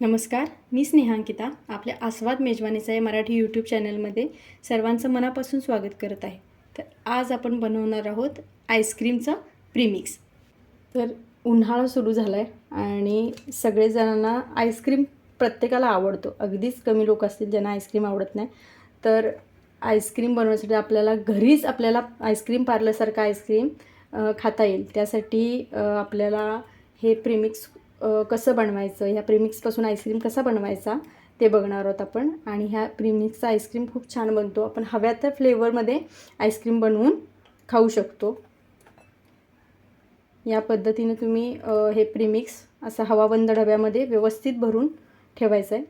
नमस्कार मी स्नेहांकिता आपल्या आस्वाद मेजवानीचा या मराठी यूट्यूब चॅनलमध्ये सर्वांचं मनापासून स्वागत करत आहे. तर आज आपण बनवणार आहोत आईस्क्रीमचं प्रीमिक्स तर उन्हाळा सुरू झाला आहे आणि सगळेजणांना आईस्क्रीम प्रत्येकाला आवडतो. अगदीच कमी लोक असतील ज्यांना आईस्क्रीम आवडत नाही. तर आईस्क्रीम बनवण्यासाठी आपल्याला घरीच आपल्याला आईस्क्रीम पार्लरसारखं आईस्क्रीम खाता येईल. त्यासाठी आपल्याला हे प्रीमिक्स कसं बनवायचं? ह्या प्रिमिक्सपासून आईस्क्रीम कसा बनवायचा? ते बघणार आहोत आपण. आणि ह्या प्रिमिक्सचा आईस्क्रीम खूप छान बनतो. आपण हव्या त्या फ्लेवरमध्ये आईस्क्रीम बनवून खाऊ शकतो. या पद्धतीने तुम्ही हे प्रिमिक्स असं हवाबंद डब्यामध्ये व्यवस्थित भरून ठेवायचं आहे.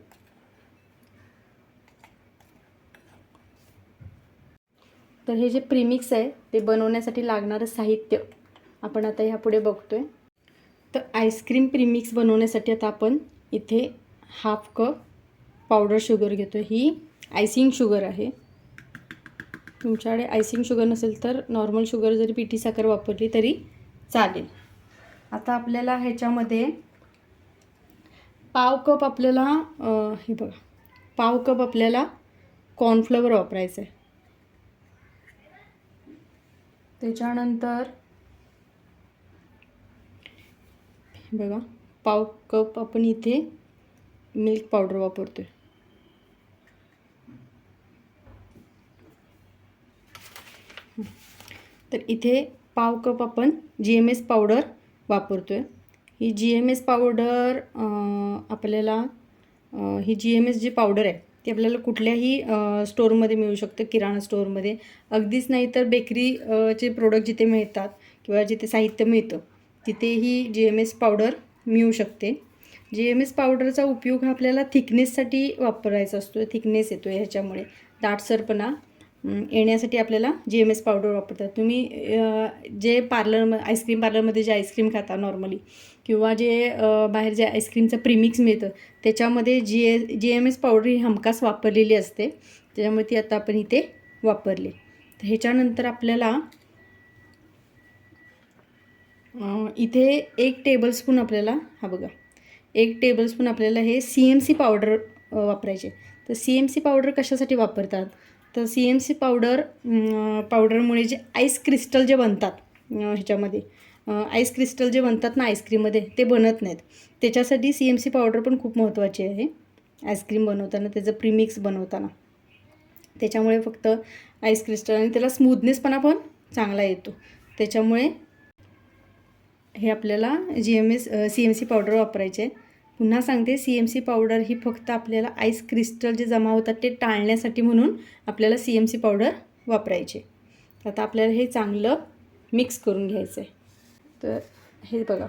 तर हे जे प्रिमिक्स आहे ते बनवण्यासाठी लागणारं साहित्य आपण आता ह्यापुढे आहे तर आईस्क्रीम प्रीमिक्स बनवण्यासाठी आता आपण इथे हाफ कप पावडर शुगर घेतो ही आयसिंग शुगर आहे. तुमच्याकडे आयसिंग शुगर नसेल तर नॉर्मल शुगर जरी पिठी साखर वापरली तरी चालेल. आता आपल्याला ह्याच्यामध्ये पाव कप आपल्याला हे बघा. पाव कप आपल्याला कॉर्नफ्लॉवर वापरायचं आहे त्याच्यानंतर हे बघा पाव कप आपण इथे मिल्क पावडर वापरतोय. तर इथे पाव कप आपण जी एम एस पावडर वापरतोय. ही जी एम एस पावडर आपल्याला ही जी एम एस जी पावडर आहे ती आपल्याला कुठल्याही स्टोअरमध्ये मिळू शकतं किराणा स्टोअरमध्ये अगदीच नाही तर बेकरीचे प्रोडक्ट जिथे मिळतात किंवा जिथे साहित्य मिळतं तिथेही जी एम एस पावडर मिळू शकते. जी एम एस पावडरचा उपयोग हा आपल्याला थिकनेससाठी वापरायचा असतो थिकनेस येतो ह्याच्यामुळे. दाटसरपणा येण्यासाठी आपल्याला जी एम एस पावडर वापरतात. तुम्ही जे पार्लर आईस्क्रीम पार्लरमध्ये जे आईस्क्रीम खाता नॉर्मली किंवा जे बाहेर जे आईस्क्रीमचं प्रीमिक्स मिळतं त्याच्यामध्ये जी ए जी एम एस पावडर ही हमखास वापरलेली असते. त्याच्यामुळे ती आता आपण इथे वापरली. तर ह्याच्यानंतर आपल्याला इथे एक टेबलस्पून आपल्याला हा बघा एक टेबलस्पून आपल्याला हे सी एम सी पावडर वापरायचे. तर सी एम सी पावडर कशासाठी वापरतात? तर सी एम सी पावडर पावडरमुळे जे आईस क्रिस्टल जे बनतात ह्याच्यामध्ये आईस क्रिस्टल जे बनतात ना आईस्क्रीममध्ये ते बनत नाहीत. त्याच्यासाठी सी एम सी पावडर पण खूप महत्त्वाची आहे. आईस्क्रीम बनवताना त्याचं प्रीमिक्स बनवताना. त्याच्यामुळे फक्त आईस क्रिस्टल आणि त्याला स्मूदनेसपणा पण चांगला येतो. त्याच्यामुळे हे आपल्याला G M S C M C powder वापरायचे आहे. पुन्हा सांगते सी एम सी पावडर ही फक्त आपल्याला आईस क्रिस्टल जे जमा होतात ते टाळण्यासाठी म्हणून आपल्याला सी एम सी पावडर वापरायचे आता आपल्याला हे चांगलं मिक्स करून घ्यायचं आहे तर हे बघा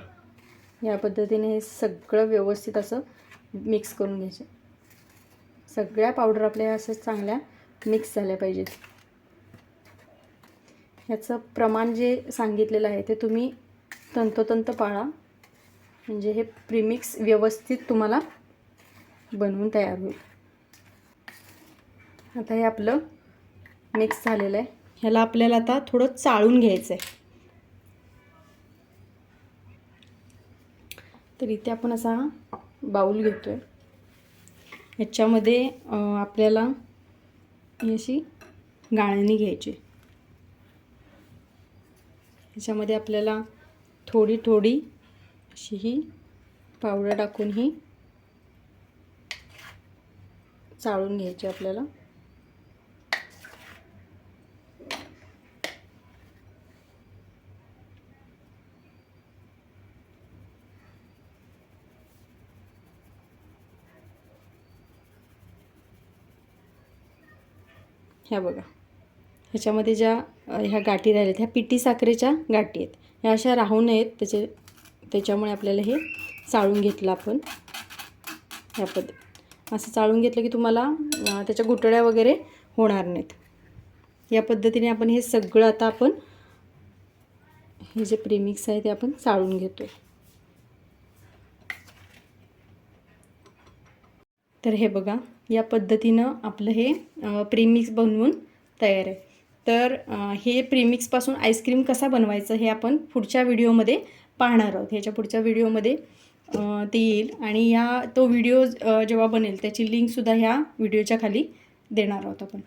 या पद्धतीने हे सगळं व्यवस्थित असं मिक्स करून घ्यायचं. सगळ्या पावडर आपल्या असं चांगल्या मिक्स झाल्या पाहिजेत. ह्याचं प्रमाण जे सांगितलेलं आहे ते तुम्ही तंतोतंत पाळा. म्हणजे हे प्रीमिक्स व्यवस्थित तुम्हाला बनवून तयार होईल. आता हे आपलं मिक्स झालेलं आहे. ह्याला आपल्याला आता थोडं चाळून घ्यायचं आहे तर इथे आपण असा बाऊल घेतो आहे ह्याच्यामध्ये आपल्याला अशी गाळणी घ्यायची. ह्याच्यामध्ये आपल्याला थोडी थोडी अशी ही पावडर टाकून ही चाळून घ्यायची आपल्याला. ह्या बघा. ह्याच्यामध्ये ज्या ह्या गाठी राहिल्या आहेत ह्या पिठी साखरेच्या गाठी आहेत. ह्या अशा राहू नयेत त्याचे त्याच्यामुळे आपल्याला हे चाळून घेतलं आपण. ह्या पद्धती असं चाळून घेतलं की तुम्हाला त्याच्या गुटळ्या वगैरे होणार नाहीत. या पद्धतीने आपण हे सगळं आता आपण हे जे प्रेमिक्स आहे ते आपण चाळून घेतो तर हे बघा या पद्धतीनं आपलं हे प्रेमिक्स बनवून तयार आहे. तर हे प्रीमिक्सपासून आईस्क्रीम कसा बनवायचं हे आपण पुढच्या व्हिडिओमध्ये पाहणार आहोत. ह्याच्या पुढच्या व्हिडिओमध्ये ते येईल. आणि या तो व्हिडिओ जेव्हा बनेल त्याची लिंकसुद्धा ह्या व्हिडिओच्या खाली देणार आहोत आपण.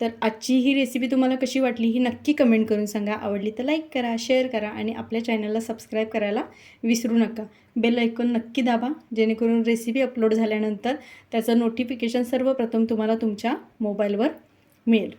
तर आजची ही रेसिपी तुम्हाला कशी वाटली ही नक्की कमेंट करून सांगा. आवडली तर लाईक करा शेअर करा आणि आपल्या चॅनलला सबस्क्राईब करायला विसरू नका. बेल ऐकून नक्की दाबा जेणेकरून रेसिपी अपलोड झाल्यानंतर त्याचं नोटिफिकेशन सर्वप्रथम तुम्हाला तुमच्या मोबाईलवर मिळेल.